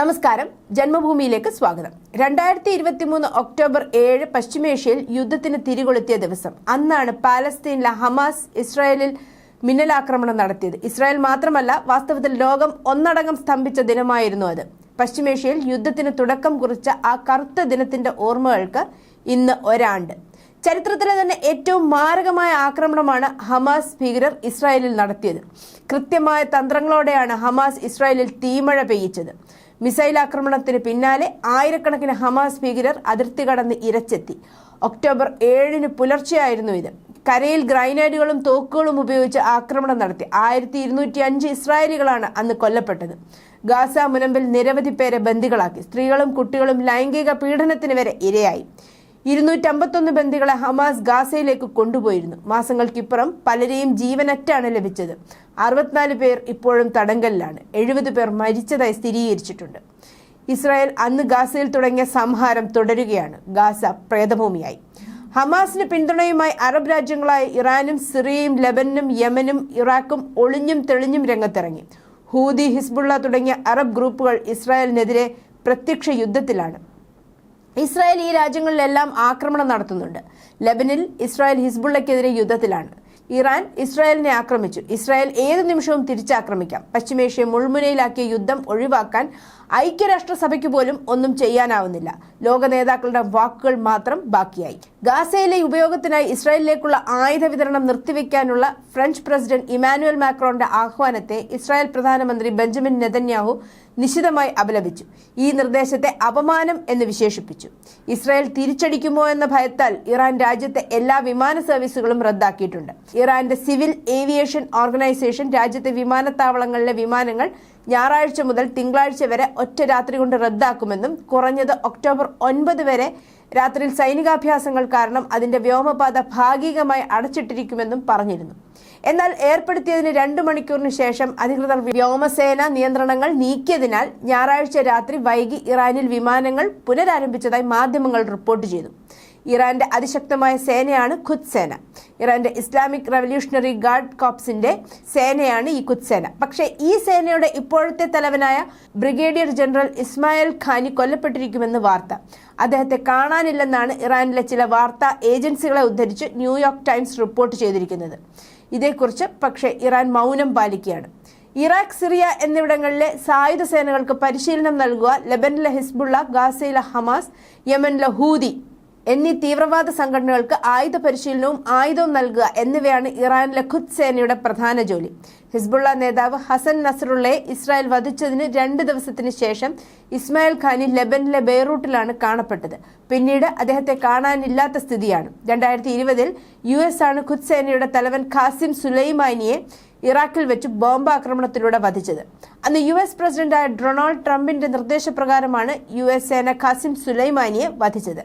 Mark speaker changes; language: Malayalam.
Speaker 1: നമസ്കാരം. ജന്മഭൂമിയിലേക്ക് സ്വാഗതം. രണ്ടായിരത്തി ഇരുപത്തിമൂന്ന് ഒക്ടോബർ ഏഴ് പശ്ചിമേഷ്യയിൽ യുദ്ധത്തിന് തിരികൊളുത്തിയ ദിവസം. അന്നാണ് പാലസ്തീനിലെ ഹമാസ് ഇസ്രായേലിൽ മിന്നലാക്രമണം നടത്തിയത്. ഇസ്രായേൽ മാത്രമല്ല വാസ്തവത്തിൽ ലോകം ഒന്നടങ്കം സ്തംഭിച്ച ദിനമായിരുന്നു അത്. പശ്ചിമേഷ്യയിൽ യുദ്ധത്തിന് തുടക്കം കുറിച്ച ആ കറുത്ത ദിനത്തിന്റെ ഓർമ്മകൾക്ക് ഇന്ന് ഒരാണ്ട്. ചരിത്രത്തിലെ തന്നെ ഏറ്റവും മാരകമായ ആക്രമണമാണ് ഹമാസ് ഭീകരർ ഇസ്രായേലിൽ നടത്തിയത്. കൃത്യമായ തന്ത്രങ്ങളോടെയാണ് ഹമാസ് ഇസ്രായേലിൽ തീമഴ പെയ്യിച്ചത്. മിസൈൽ ആക്രമണത്തിന് പിന്നാലെ ആയിരക്കണക്കിന് ഹമാസ് ഭീകരർ അതിർത്തി കടന്ന് ഇരച്ചെത്തി. ഒക്ടോബർ ഏഴിന് പുലർച്ചെയായിരുന്നു ഇത്. കരയിൽ ഗ്രൈനേഡുകളും തോക്കുകളും ഉപയോഗിച്ച് ആക്രമണം നടത്തി. ആയിരത്തി ഇരുന്നൂറ്റി അഞ്ച് ഇസ്രായേലികളാണ് അന്ന് കൊല്ലപ്പെട്ടത്. ഗാസ മുനമ്പിൽ നിരവധി പേരെ ബന്ദികളാക്കി. സ്ത്രീകളും കുട്ടികളും ലൈംഗിക പീഡനത്തിന് വരെ ഇരയായി. ഇരുന്നൂറ്റമ്പത്തൊന്ന് ബന്ദികളെ ഹമാസ് ഗാസയിലേക്ക് കൊണ്ടുപോയിരുന്നു. മാസങ്ങൾക്കിപ്പുറം പലരെയും ജീവനറ്റാണ് ലഭിച്ചത്. അറുപത്തിനാല് പേർ ഇപ്പോഴും തടങ്കലിലാണ്. എഴുപത് പേർ മരിച്ചതായി സ്ഥിരീകരിച്ചിട്ടുണ്ട്. ഇസ്രായേൽ അന്ന് ഗാസയിൽ തുടങ്ങിയ സംഹാരം തുടരുകയാണ്. ഗാസ പ്രേതഭൂമിയായി. ഹമാസിന് പിന്തുണയുമായി അറബ് രാജ്യങ്ങളായ ഇറാനും സിറിയയും ലബനും യമനും ഇറാഖും ഒളിഞ്ഞും തെളിഞ്ഞും രംഗത്തിറങ്ങി. ഹൂദി ഹിസ്ബുള്ള തുടങ്ങിയ അറബ് ഗ്രൂപ്പുകൾ ഇസ്രായേലിനെതിരെ പ്രത്യക്ഷ യുദ്ധത്തിലാണ് ഇസ്രായേൽ ഈ രാജ്യങ്ങളിലെല്ലാം ആക്രമണം നടത്തുന്നുണ്ട്. ലബനിൽ ഇസ്രായേൽ ഹിസ്ബുള്ളയ്ക്കെതിരെ യുദ്ധത്തിലാണ്. ഇറാൻ ഇസ്രായേലിനെ ആക്രമിച്ചു. ഇസ്രായേൽ ഏത് നിമിഷവും തിരിച്ചാക്രമിക്കാം. പശ്ചിമേഷ്യ മുൾമുനയിലാക്കിയ യുദ്ധം ഒഴിവാക്കാൻ ഐക്യരാഷ്ട്രസഭയ്ക്ക് പോലും ഒന്നും ചെയ്യാനാവുന്നില്ല. ലോക നേതാക്കളുടെ വാക്കുകൾ മാത്രം ബാക്കിയായി. ഗാസയിലെ ഉപയോഗത്തിനായി ഇസ്രായേലിലേക്കുള്ള ആയുധ വിതരണം നിർത്തിവെക്കാനുള്ള ഫ്രഞ്ച് പ്രസിഡന്റ് ഇമാനുവൽ മാക്രോന്റെ ആഹ്വാനത്തെ ഇസ്രായേൽ പ്രധാനമന്ത്രി ബെഞ്ചമിൻ നെതന്യാഹു നിശിതമായി അപലപിച്ചു. ഈ നിർദ്ദേശത്തെ അപമാനം എന്ന് വിശേഷിപ്പിച്ചു. ഇസ്രായേൽ തിരിച്ചടിക്കുമോ എന്ന ഭയത്താൽ ഇറാൻ രാജ്യത്തെ എല്ലാ വിമാന സർവീസുകളും റദ്ദാക്കിയിട്ടുണ്ട്. ഇറാന്റെ സിവിൽ ഏവിയേഷൻ ഓർഗനൈസേഷൻ രാജ്യത്തെ വിമാനത്താവളങ്ങളിലെ വിമാനങ്ങൾ ഞായറാഴ്ച മുതൽ തിങ്കളാഴ്ച വരെ ഒറ്റ രാത്രി കൊണ്ട് റദ്ദാക്കുമെന്നും കുറഞ്ഞത് ഒക്ടോബർ ഒൻപത് വരെ രാത്രിയിൽ സൈനികാഭ്യാസങ്ങൾ കാരണം അതിന്റെ വ്യോമപാത ഭാഗികമായി അടച്ചിട്ടിരിക്കുമെന്നും പറഞ്ഞിരുന്നു. എന്നാൽ ഏർപ്പെടുത്തിയതിന് രണ്ടു മണിക്കൂറിന് ശേഷം അധികൃതർ വ്യോമസേന നിയന്ത്രണങ്ങൾ നീക്കിയതിനാൽ ഞായറാഴ്ച രാത്രി വൈകി ഇറാനിൽ വിമാനങ്ങൾ പുനരാരംഭിച്ചതായി മാധ്യമങ്ങൾ റിപ്പോർട്ട് ചെയ്തു. ഇറാന്റെ അതിശക്തമായ സേനയാണ് ഖുദ് സേന ഇറാന്റെ ഇസ്ലാമിക് റവല്യൂഷണറി ഗാർഡ് കോപ്സിന്റെ സേനയാണ് ഈ ഖുദ് സേന പക്ഷേ ഈ സേനയുടെ ഇപ്പോഴത്തെ തലവനായ ബ്രിഗേഡിയർ ജനറൽ ഇസ്മായിൽ ഖാനി കൊല്ലപ്പെട്ടിരിക്കുമെന്ന് വാർത്ത. അദ്ദേഹത്തെ കാണാനില്ലെന്നാണ് ഇറാനിലെ ചില വാർത്താ ഏജൻസികളെ ഉദ്ധരിച്ച് ന്യൂയോർക്ക് ടൈംസ് റിപ്പോർട്ട് ചെയ്തിരിക്കുന്നത്. ഇതേക്കുറിച്ച് പക്ഷേ ഇറാൻ മൗനം പാലിക്കുകയാണ്. ഇറാഖ് സിറിയ എന്നിവിടങ്ങളിലെ സായുധ സേനകൾക്ക് പരിശീലനം നൽകുക ലബനിലെ ഹിസ്ബുള്ള ഗാസയിലെ ഹമാസ് യമനിലെ ഹൂതി എന്നീ തീവ്രവാദ സംഘടനകൾക്ക് ആയുധ പരിശീലനവും ആയുധവും നൽകുക എന്നിവയാണ് ഇറാനിലെ ഖുദ് സേനയുടെ പ്രധാന ജോലി. ഹിസ്ബുള്ള നേതാവ് ഹസൻ നസറുള്ളയെ ഇസ്രായേൽ വധിച്ചതിന് രണ്ട് ദിവസത്തിന് ശേഷം ഇസ്മായിൽ ഖാനി ലെബനിലെ ബെയ്റൂട്ടിലാണ് കാണപ്പെട്ടത്. പിന്നീട് അദ്ദേഹത്തെ കാണാനില്ലാത്ത സ്ഥിതിയാണ്. രണ്ടായിരത്തി ഇരുപതിൽ യു എസ് ആണ് ഖുദ് സേനയുടെ തലവൻ ഖാസിം സുലൈമാനിയെ ഇറാഖിൽ വെച്ച് ബോംബാക്രമണത്തിലൂടെ വധിച്ചത്. അന്ന് യു എസ് പ്രസിഡന്റായ ഡൊണാൾഡ് ട്രംപിന്റെ നിർദ്ദേശപ്രകാരമാണ് യു എസ് സേന ഖാസിം സുലൈമാനിയെ വധിച്ചത്.